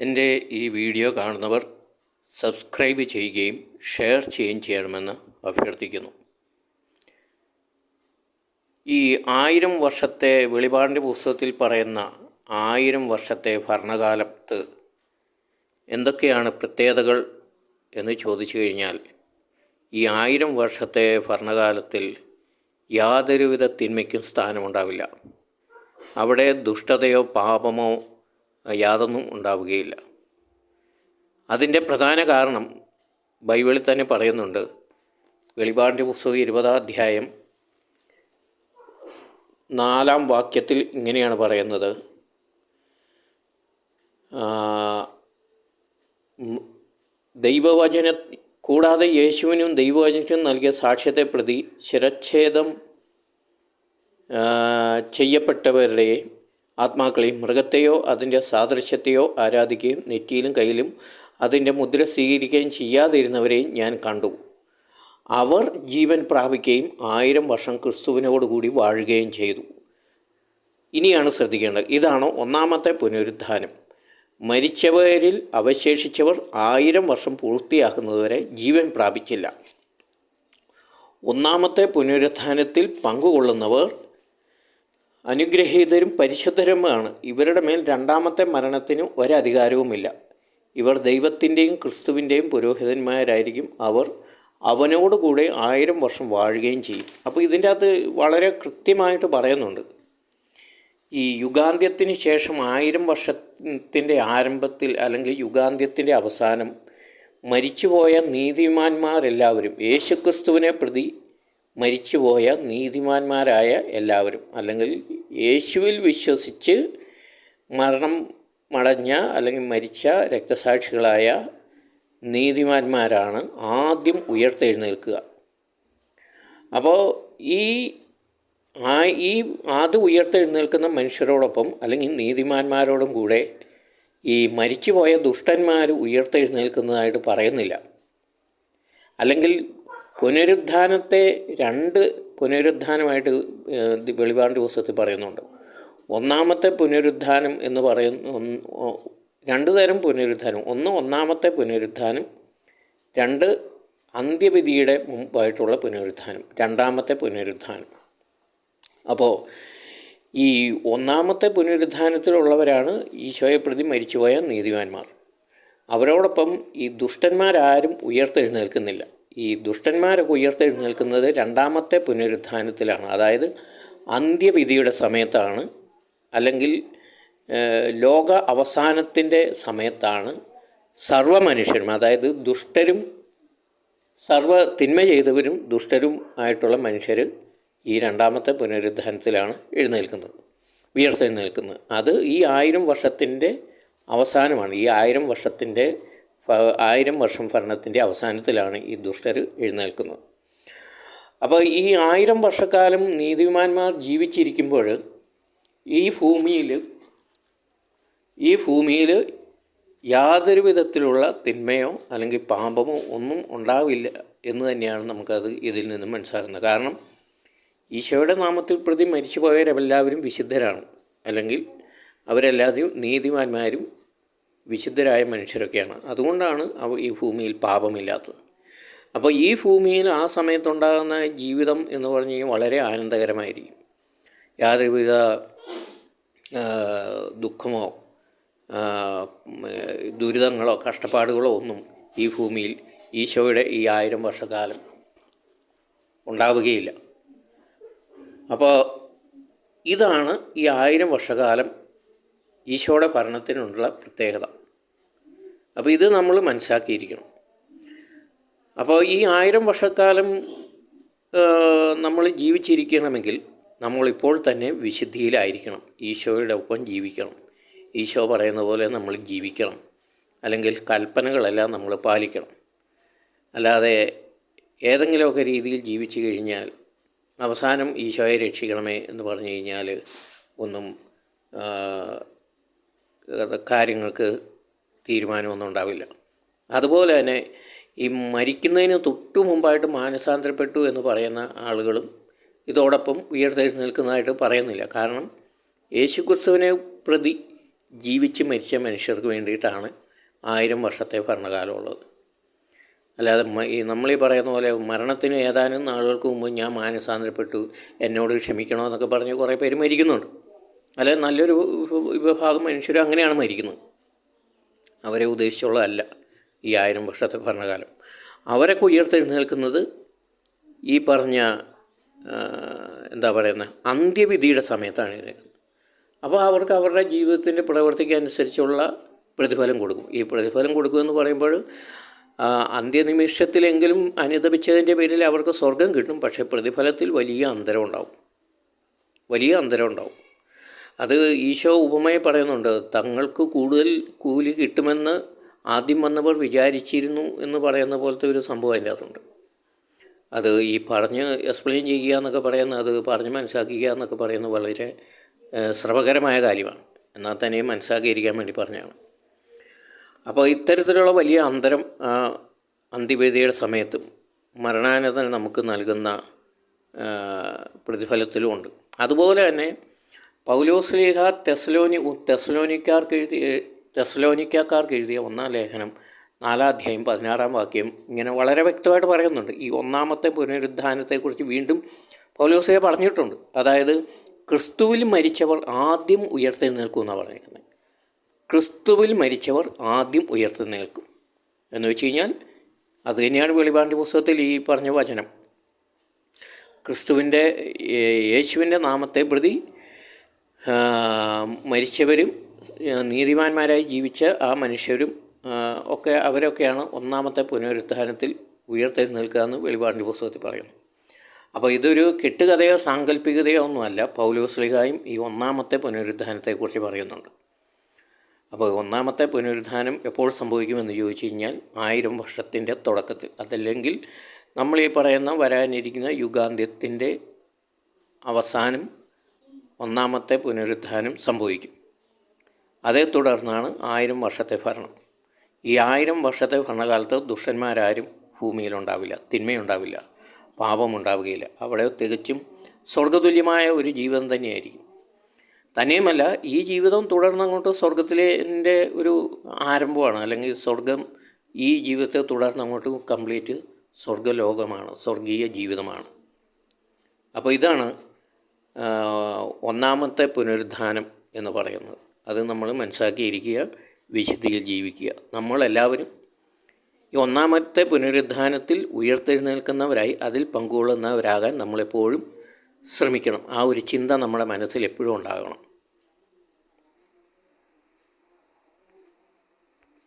എന്റെ ഈ വീഡിയോ കാണുന്നവർ സബ്സ്ക്രൈബ് ചെയ്യുകയും ഷെയർ ചെയ്യുകയും ചെയ്യണമെന്ന് അഭ്യർത്ഥിക്കുന്നു. ഈ ആയിരം വർഷത്തെ വെളിപാടിന്റെ പുസ്തകത്തിൽ പറയുന്ന ആയിരം വർഷത്തെ ഭരണകാലത്ത് എന്തൊക്കെയാണ് പ്രത്യേകതകൾ എന്ന് ചോദിച്ചു കഴിഞ്ഞാൽ ഈ ആയിരം വർഷത്തെ ഭരണകാലത്തിൽ യാതൊരുവിധ തിന്മയ്ക്കും സ്ഥാനമുണ്ടാവില്ല. അവിടെ ദുഷ്ടതയോ പാപമോ യാതൊന്നും ഉണ്ടാവുകയില്ല. അതിന്റെ പ്രധാന കാരണം ബൈബിളിൽ തന്നെ പറയുന്നുണ്ട്. വെളിപാടിന്റെ പുസ്തകം ഇരുപതാം അധ്യായം നാലാം വാക്യത്തിൽ ഇങ്ങനെയാണ് പറയുന്നത്. ദൈവവചന കൂടാതെ യേശുവിനും ദൈവവചനത്തിനും നൽകിയ സാക്ഷ്യത്തെ പ്രതി ശിരച്ഛേദം ചെയ്യപ്പെട്ടവരുടെ ആത്മാക്കളെയും മൃഗത്തെയോ അതിന്റെ സാദൃശ്യത്തെയോ ആരാധിക്കുകയും നെറ്റിയിലും കയ്യിലും അതിന്റെ മുദ്ര സ്വീകരിക്കുകയും ചെയ്യാതിരുന്നവരെയും ഞാൻ കണ്ടു. അവർ ജീവൻ പ്രാപിക്കുകയും ആയിരം വർഷം ക്രിസ്തുവിനോടുകൂടി വാഴുകയും ചെയ്തു. ഇനിയാണ് ശ്രദ്ധിക്കേണ്ടത്. ഇതാണ് ഒന്നാമത്തെ പുനരുദ്ധാനം. മരിച്ചവരിൽ അവശേഷിച്ചവർ ആയിരം വർഷം പൂർത്തിയാക്കുന്നതുവരെ ജീവൻ പ്രാപിച്ചില്ല. ഒന്നാമത്തെ പുനരുത്ഥാനത്തിൽ പങ്കുകൊള്ളുന്നവർ അനുഗ്രഹീതരും പരിശുദ്ധരുമാണ്. ഇവരുടെ മേൽ രണ്ടാമത്തെ മരണത്തിന് ഒരധികാരവുമില്ല ഇവർ ദൈവത്തിന്റെയും ക്രിസ്തുവിന്റെയും പുരോഹിതന്മാരായിരിക്കും. അവർ അവനോടുകൂടെ ആയിരം വർഷം വാഴുകയും ചെയ്യും. അപ്പോൾ ഇതിന്റെ അകത്ത് വളരെ കൃത്യമായിട്ട് പറയുന്നുണ്ട്. ഈ യുഗാന്ത്യത്തിന് ശേഷം ആയിരം വർഷത്തിന്റെ ആരംഭത്തിൽ അല്ലെങ്കിൽ യുഗാന്ത്യത്തിന്റെ അവസാനം മരിച്ചുപോയ നീതിമാന്മാരെല്ലാവരും യേശുക്രിസ്തുവിനെ പ്രതി മരിച്ചുപോയ നീതിമാന്മാരായ എല്ലാവരും അല്ലെങ്കിൽ യേശുവിൽ വിശ്വസിച്ച് മരണം മടഞ്ഞ അല്ലെങ്കിൽ മരിച്ച രക്തസാക്ഷികളായ നീതിമാന്മാരാണ് ആദ്യം ഉയർത്തെഴുന്നേൽക്കുക. അപ്പോൾ ഈ ആ ഈ ആദ്യം ഉയർത്തെഴുന്നേൽക്കുന്ന മനുഷ്യരോടൊപ്പം അല്ലെങ്കിൽ നീതിമാന്മാരോടും കൂടെ ഈ മരിച്ചുപോയ ദുഷ്ടന്മാർ ഉയർത്തെഴുന്നേൽക്കുന്നതായിട്ട് പറയുന്നില്ല. അല്ലെങ്കിൽ പുനരുദ്ധാനത്തെ രണ്ട് പുനരുദ്ധാനമായിട്ട് വെളിപാട് ദിവസത്തിൽ പറയുന്നുണ്ട്. ഒന്നാമത്തെ പുനരുദ്ധാനം എന്ന് പറയുന്ന രണ്ട് തരം പുനരുദ്ധാനം. ഒന്ന് ഒന്നാമത്തെ പുനരുദ്ധാനം രണ്ട് അന്ത്യവിധിയുടെ മുമ്പായിട്ടുള്ള പുനരുദ്ധാനം രണ്ടാമത്തെ പുനരുദ്ധാനം. അപ്പോൾ ഈ ഒന്നാമത്തെ പുനരുദ്ധാനത്തിലുള്ളവരാണ് ഈശോയെ പ്രതി മരിച്ചുപോയ നീതിമാന്മാർ. അവരോടൊപ്പം ഈ ദുഷ്ടന്മാരാരും ഉയർത്തെഴുന്നേൽക്കുന്നില്ല. ഈ ദുഷ്ടന്മാരൊക്കെ ഉയർത്തെഴുന്നേൽക്കുന്നത് രണ്ടാമത്തെ പുനരുദ്ധാനത്തിലാണ്. അതായത് അന്ത്യവിധിയുടെ സമയത്താണ് അല്ലെങ്കിൽ ലോക അവസാനത്തിന്റെ സമയത്താണ് സർവമനുഷ്യരും അതായത് ദുഷ്ടരും സർവ തിന്മ ചെയ്തവരും ദുഷ്ടരും ആയിട്ടുള്ള മനുഷ്യർ ഈ രണ്ടാമത്തെ പുനരുദ്ധാനത്തിലാണ് എഴുന്നേൽക്കുന്നത് ഉയർത്തെഴുന്നേൽക്കുന്നത്. അത് ഈ ആയിരം വർഷത്തിന്റെ അവസാനമാണ്. ഈ ആയിരം വർഷത്തിന്റെ ആയിരം വർഷം ഭരണത്തിന്റെ അവസാനത്തിലാണ് ഈ ദുഷ്ടർ എഴുന്നേൽക്കുന്നത്. അപ്പോൾ ഈ ആയിരം വർഷക്കാലം നീതിമാന്മാർ ജീവിച്ചിരിക്കുമ്പോൾ ഈ ഭൂമിയിൽ ഈ ഭൂമിയിൽ യാതൊരു വിധത്തിലുള്ള തിന്മയോ അല്ലെങ്കിൽ പാമ്പമോ ഒന്നും ഉണ്ടാവില്ല എന്ന് തന്നെയാണ് നമുക്കത് ഇതിൽ നിന്നും മനസ്സിലാക്കുന്നത് കാരണം ഈശോയുടെ നാമത്തിൽ പ്രതി മരിച്ചുപോയവരെല്ലാവരും വിശുദ്ധരാണ്. അല്ലെങ്കിൽ അവരെല്ലാവരും നീതിമാന്മാരും വിശുദ്ധരായ മനുഷ്യരൊക്കെയാണ്. അതുകൊണ്ടാണ് അവ ഈ ഭൂമിയിൽ പാപമില്ലാത്തത്. അപ്പോൾ ഈ ഭൂമിയിൽ ആ സമയത്തുണ്ടാകുന്ന ജീവിതം എന്ന് പറഞ്ഞു കഴിഞ്ഞാൽ വളരെ ആനന്ദകരമായിരിക്കും. യാതൊരുവിധ ദുഃഖമോ ദുരിതങ്ങളോ കഷ്ടപ്പാടുകളോ ഒന്നും ഈ ഭൂമിയിൽ ഈശോയുടെ ഈ ആയിരം വർഷക്കാലം ഉണ്ടാവുകയില്ല. അപ്പോൾ ഇതാണ് ഈ ആയിരം വർഷകാലം ഈശോയുടെ ഭരണത്തിനുള്ള പ്രത്യേകത. അപ്പോൾ ഇത് നമ്മൾ മനസ്സിലാക്കിയിരിക്കണം. അപ്പോൾ ഈ ആയിരം വർഷക്കാലം നമ്മൾ ജീവിച്ചിരിക്കണമെങ്കിൽ നമ്മളിപ്പോൾ തന്നെ വിശുദ്ധിയിലായിരിക്കണം. ഈശോയുടെ ഒപ്പം ജീവിക്കണം. ഈശോ പറയുന്ന പോലെ നമ്മൾ ജീവിക്കണം. അല്ലെങ്കിൽ കൽപ്പനകളെല്ലാം നമ്മൾ പാലിക്കണം. അല്ലാതെ ഏതെങ്കിലുമൊക്കെ രീതിയിൽ ജീവിച്ചു കഴിഞ്ഞാൽ അവസാനം ഈശോയെ രക്ഷിക്കണമേ എന്ന് പറഞ്ഞു കഴിഞ്ഞാൽ ഒന്നും കാര്യങ്ങൾക്ക് തീരുമാനമൊന്നും ഉണ്ടാവില്ല അതുപോലെ തന്നെ ഈ മരിക്കുന്നതിന് തൊട്ടു മുമ്പായിട്ട് മാനസാന്തരപ്പെട്ടു എന്ന് പറയുന്ന ആളുകളും ഇതോടൊപ്പം ഉയർത്തെഴുന്നേൽക്കുന്നതായിട്ട് പറയുന്നില്ല. കാരണം യേശു ക്രിസ്തുവിനെ പ്രതി ജീവിച്ച് മരിച്ച മനുഷ്യർക്ക് വേണ്ടിയിട്ടാണ് ആയിരം വർഷത്തെ ഭരണകാലമുള്ളത്. അല്ലാതെ ഈ നമ്മളീ പറയുന്ന പോലെ മരണത്തിന് ഏതാനും നാളുകൾക്ക് മുമ്പ് ഞാൻ മാനസാന്തരപ്പെട്ടു എന്നോട് ക്ഷമിക്കണമെന്നൊക്കെ പറഞ്ഞ് കുറേ പേര് മരിക്കുന്നുണ്ട്. അല്ലെ നല്ലൊരു വിഭാഗം മനുഷ്യരും അങ്ങനെയാണ് മരിക്കുന്നത്. അവരെ ഉദ്ദേശിച്ചുള്ളതല്ല ഈ ആയിരം വർഷത്തെ ഭരണകാലം. അവരൊക്കെ ഉയർത്തെഴുന്നേൽക്കുന്നത് ഈ പറഞ്ഞ എന്താ പറയുന്നത് അന്ത്യവിധിയുടെ സമയത്താണ് എഴുന്നേൽക്കുന്നത്. അപ്പോൾ അവർക്ക് അവരുടെ ജീവിതത്തിന്റെ പ്രവൃത്തിക്ക് അനുസരിച്ചുള്ള പ്രതിഫലം കൊടുക്കും. ഈ പ്രതിഫലം കൊടുക്കും എന്ന് പറയുമ്പോൾ അന്ത്യനിമിഷത്തിലെങ്കിലും അനുദപിച്ചതിന്റെ പേരിൽ അവർക്ക് സ്വർഗം കിട്ടും. പക്ഷേ പ്രതിഫലത്തിൽ വലിയ അന്തരം ഉണ്ടാവും. വലിയ അന്തരം ഉണ്ടാവും. അത് ഈശോ ഉപമയെ പറയുന്നുണ്ട് തങ്ങൾക്ക് കൂടുതൽ കൂലി കിട്ടുമെന്ന് ആദ്യം വന്നവർ വിചാരിച്ചിരുന്നു എന്ന് പറയുന്ന പോലത്തെ ഒരു സംഭവം അതിന്റെ അകത്തുണ്ട്. അത് ഈ പറഞ്ഞ് എക്സ്പ്ലെയിൻ ചെയ്യുക എന്നൊക്കെ പറയുന്ന അത് പറഞ്ഞ് മനസ്സിലാക്കുക എന്നൊക്കെ പറയുന്നത് വളരെ ശ്രമകരമായ കാര്യമാണ്. എന്നാൽ തന്നെയും മനസ്സിലാക്കിയിരിക്കാൻ വേണ്ടി പറഞ്ഞതാണ് അപ്പോൾ ഇത്തരത്തിലുള്ള വലിയ അന്തരം ആ അന്ത്യവേദിയുടെ സമയത്തും മരണാനന്തരം നമുക്ക് നൽകുന്ന പ്രതിഫലത്തിലും ഉണ്ട്. അതുപോലെ തന്നെ പൗലോസ്ലീഹ തെസ്ലോനി തെസ്ലോനിക്കാർക്ക് എഴുതിയ തെസ്ലോനിക്കാർക്ക് എഴുതിയ ഒന്നാം ലേഖനം നാലാം അധ്യായം പതിനാറാം വാക്യം ഇങ്ങനെ വളരെ വ്യക്തമായിട്ട് പറയുന്നുണ്ട്. ഈ ഒന്നാമത്തെ പുനരുദ്ധാനത്തെക്കുറിച്ച് വീണ്ടും പൗലോസ്ലിഹ പറഞ്ഞിട്ടുണ്ട്. അതായത് ക്രിസ്തുവിൽ മരിച്ചവർ ആദ്യം ഉയർത്തി നിൽക്കും എന്നാണ് പറഞ്ഞിരിക്കുന്നത്. ക്രിസ്തുവിൽ മരിച്ചവർ ആദ്യം ഉയർത്തി നിൽക്കും എന്ന് വെച്ച് കഴിഞ്ഞാൽ അത് തന്നെയാണ് വെളിപാടിന്റെ പുസ്തകത്തിൽ ഈ പറഞ്ഞ വചനം. ക്രിസ്തുവിന്റെ യേശുവിന്റെ നാമത്തെ പ്രതി മരിച്ചവരും നീതിമാന്മാരായി ജീവിച്ച ആ മനുഷ്യരും ഒക്കെ അവരൊക്കെയാണ് ഒന്നാമത്തെ പുനരുത്ഥാനത്തിൽ ഉയർത്തെഴുന്നേൽക്കുക എന്ന് വെളിപാടിന്റെ പുസ്തകത്തിൽ പറയുന്നു. അപ്പോൾ ഇതൊരു കെട്ടുകഥയോ സാങ്കല്പികതയോ ഒന്നുമല്ല. പൗലോസ്ലിഹായും ഈ ഒന്നാമത്തെ പുനരുദ്ധാനത്തെക്കുറിച്ച് പറയുന്നുണ്ട്. അപ്പോൾ ഒന്നാമത്തെ പുനരുദ്ധാനം എപ്പോൾ സംഭവിക്കുമെന്ന് ചോദിച്ചു കഴിഞ്ഞാൽ ആയിരം വർഷത്തിന്റെ തുടക്കത്തിൽ. അതല്ലെങ്കിൽ നമ്മൾ ഈ പറയുന്ന വരാനിരിക്കുന്ന യുഗാന്ത്യത്തിന്റെ അവസാനം ഒന്നാമത്തെ പുനരുദ്ധാനം സംഭവിക്കും. അതേ തുടർന്നാണ് ആയിരം വർഷത്തെ ഭരണം. ഈ ആയിരം വർഷത്തെ ഭരണകാലത്ത് ദുഷ്ടന്മാരാരും ഭൂമിയിലുണ്ടാവില്ല തിന്മയുണ്ടാവില്ല പാപമുണ്ടാവുകയില്ല. അവിടെ തികച്ചും സ്വർഗതുല്യമായ ഒരു ജീവിതം തന്നെയായിരിക്കും. തന്നെയുമല്ല ഈ ജീവിതം തുടർന്നങ്ങോട്ട് സ്വർഗത്തിലെ ഒരു ആരംഭമാണ് അല്ലെങ്കിൽ സ്വർഗം ഈ ജീവിതത്തെ തുടർന്നങ്ങോട്ട് കംപ്ലീറ്റ് സ്വർഗലോകമാണ് സ്വർഗീയ ജീവിതമാണ്. അപ്പോൾ ഇതാണ് ഒന്നാമത്തെ പുനരുദ്ധാനം എന്ന് പറയുന്നത്. അത് നമ്മൾ മനസ്സിലാക്കിയിരിക്കുക വിശുദ്ധിയിൽ ജീവിക്കുക. നമ്മളെല്ലാവരും ഈ ഒന്നാമത്തെ പുനരുദ്ധാനത്തിൽ ഉയർത്തെഴുന്നേൽക്കുന്നവരായി അതിൽ പങ്കുകൊള്ളുന്നവരാകാൻ നമ്മളെപ്പോഴും ശ്രമിക്കണം. ആ ഒരു ചിന്ത നമ്മുടെ മനസ്സിൽ എപ്പോഴും ഉണ്ടാകണം.